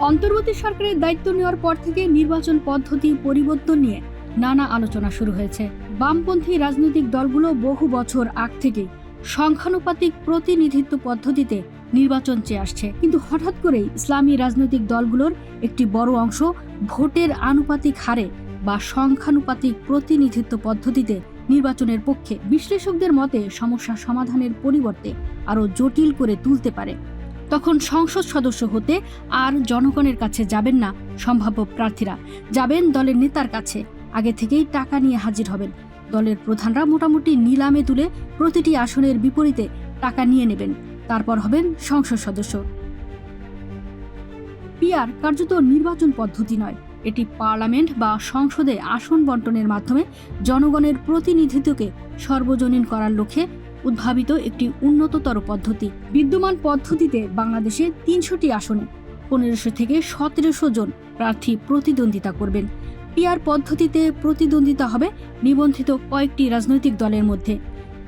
অন্তর্বর্তী সরকারের দায়িত্ব নেওয়ার পর থেকে নির্বাচন পদ্ধতি পরিবর্তন নিয়ে নানা আলোচনা শুরু হয়েছে। বামপন্থী রাজনৈতিক দলগুলো বহু বছর আগ থেকে সংখ্যানুপাতিক প্রতিনিধিত্ব পদ্ধতিতে নির্বাচন চেয়ে আসছে। কিন্তু হঠাৎ করেই ইসলামী রাজনৈতিক দলগুলোর একটি বড় অংশ ভোটের আনুপাতিক হারে বা সংখ্যানুপাতিক প্রতিনিধিত্ব পদ্ধতিতে নির্বাচনের পক্ষে বিশ্লেষকদের মতে সমস্যা সমাধানের পরিবর্তে আরও জটিল করে তুলতে পারে। তখন সংসদ সদস্য হতে আর জনগণের কাছে যাবেন না সম্ভাব্য প্রার্থীরা। যাবেন দলের নেতার কাছে। আগে থেকেই টাকা নিয়ে হাজির হবেন। দলের প্রধানরা মোটামুটি নিলামে তুলে প্রতিটি আসনের বিপরীতে টাকা নিয়ে নেবেন। তারপর হবেন সংসদ সদস্য। পিআর কার্যত নির্বাচন পদ্ধতি নয়। এটি পার্লামেন্ট বা সংসদে আসন বন্টনের মাধ্যমে জনগণের প্রতিনিধিত্বকে সর্বজনীন করার লক্ষ্যে উদ্ভাবিত একটি উন্নততর পদ্ধতি। বিদ্যমান পদ্ধতিতে বাংলাদেশে তিনশোটি আসনে, পনেরোশো থেকে সতেরোশো জন প্রার্থী প্রতিদ্বন্দ্বিতা করবেন। পিআর পদ্ধতিতে প্রতিদ্বন্দ্বিতা হবে নিবন্ধিত কয়েকটি রাজনৈতিক দলের মধ্যে।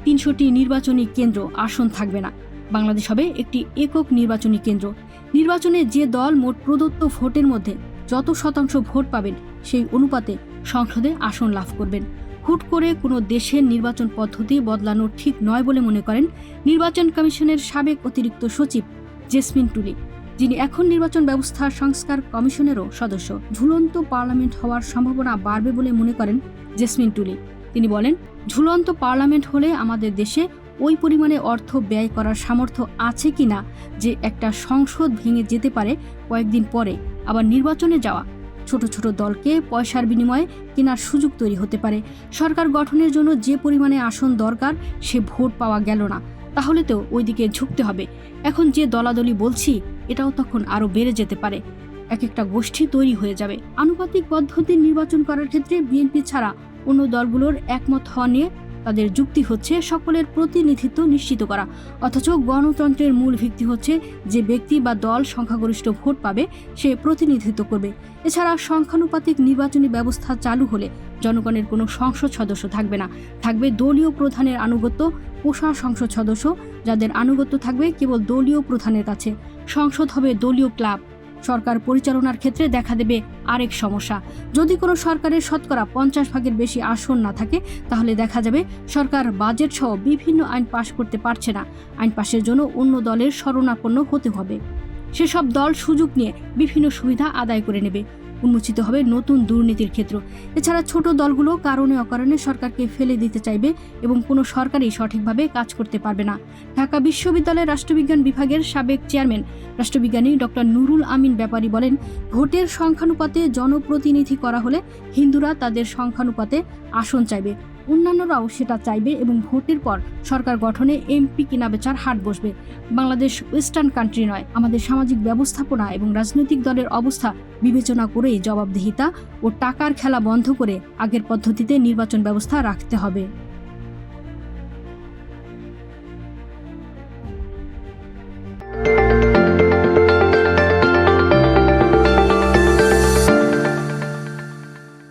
তিনশোটি নির্বাচনী কেন্দ্র আসন থাকবে না। বাংলাদেশ হবে একটি একক নির্বাচনী কেন্দ্র। নির্বাচনে যে দল মোট প্রদত্ত ভোটের মধ্যে যত শতাংশ ভোট পাবেন, সেই অনুপাতে সংসদে আসন লাভ করবেন। হুট করে কোনো দেশের নির্বাচন পদ্ধতি বদলানো ঠিক নয় বলে মনে করেন নির্বাচন কমিশনের সাবেক অতিরিক্ত সচিব জেসমিন টুলি, যিনি এখন নির্বাচন ব্যবস্থা সংস্কার কমিশনেরও সদস্য। ঝুলন্ত পার্লামেন্ট হওয়ার সম্ভাবনা বাড়বে বলে মনে করেন জেসমিন টুলি। তিনি বলেন, ঝুলন্ত পার্লামেন্ট হলে আমাদের দেশে ওই পরিমাণে অর্থ ব্যয় করার সামর্থ্য আছে কিনা যে একটা সংসদ ভেঙে যেতে পারে কয়েকদিন পরে, আবার নির্বাচনে যাওয়া ছোট ছোট দলকে পয়সার বিনিময়ে কেনার সুযোগ তৈরি হতে পারে। সরকার গঠনের জন্য যে পরিমাণে আসন দরকার, সে ভোট পাওয়া গেল না। তাহলে তো ওইদিকে ঝুঁকতে হবে। এখন যে দলাদলি বলছি, এটাও তখন আরও বেড়ে যেতে পারে। এক একটা গোষ্ঠী তৈরি হয়ে যাবে। আনুপাতিক পদ্ধতির নির্বাচন করার ক্ষেত্রে বিএনপি ছাড়া অন্য দলগুলোর একমত হওয়া নিয়ে তাদের যুক্তি হচ্ছে সকলের প্রতিনিধিত্ব নিশ্চিত করা। অথচ গণতন্ত্রের মূল ভিত্তি হচ্ছে যে ব্যক্তি বা দল সংখ্যাগরিষ্ঠ ভোট পাবে, সে প্রতিনিধিত্ব করবে। এছাড়া সংখ্যানুপাতিক নির্বাচনী ব্যবস্থা চালু হলে জনগণের কোনো সংসদ সদস্য থাকবে না। থাকবে দলীয় প্রধানের আনুগত্য, পোষা সংসদ সদস্য, যাদের আনুগত্য থাকবে কেবল দলীয় প্রধানের কাছে। সংসদ হবে দলীয় ক্লাব। সরকার পরিচালনার ক্ষেত্রে দেখা দেবে আরেক সমস্যা। যদি কোনো সরকারের শতকরা পঞ্চাশ ভাগের বেশি আসন না থাকে, তাহলে দেখা যাবে সরকার বাজেট সহ বিভিন্ন আইন পাশ করতে পারছে না। আইন পাশের জন্য অন্য দলের শরণাপন্ন হতে হবে। সেসব দল সুযোগ নিয়ে বিভিন্ন সুবিধা আদায় করে নেবে। উন্মোচিত হবে নতুন দুর্নীতির ক্ষেত্র। এছাড়া ছোট দলগুলো কারণে অকারণে সরকারকে ফেলে দিতে চাইবে এবং কোনো সরকারই সঠিকভাবে কাজ করতে পারবে না। ঢাকা বিশ্ববিদ্যালয়ের রাষ্ট্রবিজ্ঞান বিভাগের সাবেক চেয়ারম্যান, রাষ্ট্রবিজ্ঞানী ডক্টর নুরুল আমিন ব্যাপারী বলেন, ভোটের সংখ্যানুপাতে জনপ্রতিনিধি করা হলে হিন্দুরা তাদের সংখ্যানুপাতে আসন চাইবে। অন্যান্যরাও সেটা চাইবে এবং ভোটের পর সরকার গঠনে এমপি কেনাবেচার হাট বসবে। বাংলাদেশ ওয়েস্টার্ন কান্ট্রি নয়, আমাদের সামাজিক ব্যবস্থাপনা এবং রাজনৈতিক দলের অবস্থা বিবেচনা করে জবাবদিহিতা ও টাকার খেলা বন্ধ করে আগের পদ্ধতিতে নির্বাচন ব্যবস্থা রাখতে হবে।